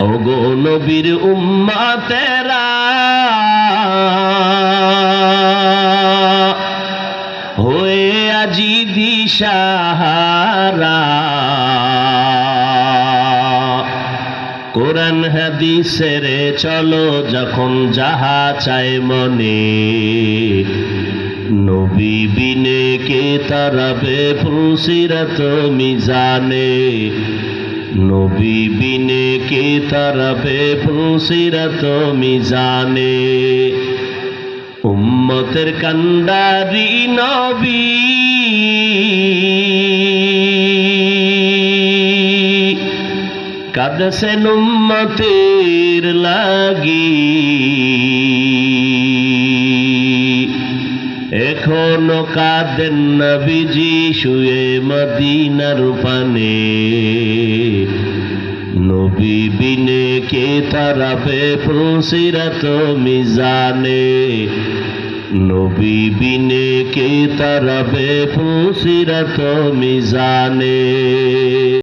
ওগো নবীর উম্মা তেরা হয়ে আজি দিশাহারা। কোরআন হাদিসের চলো যখন যাহা চায় মনে, নবী বিনে কে তারাবে ফুসিরত মিজানে। নবী বিনে কে তারাবে ফুসিরত মিজানে? উম্মতের কান্ডারি নবী। কাদসেন উম্মতের লাগি। এখনও কাঁদেন নবীজি শুয়ে মদিনার পানে। নবী বিনে কে তারাবে ফুসিরত মিজানে? নবী বিনে কে তারাবে ফুসিরত মিজানে?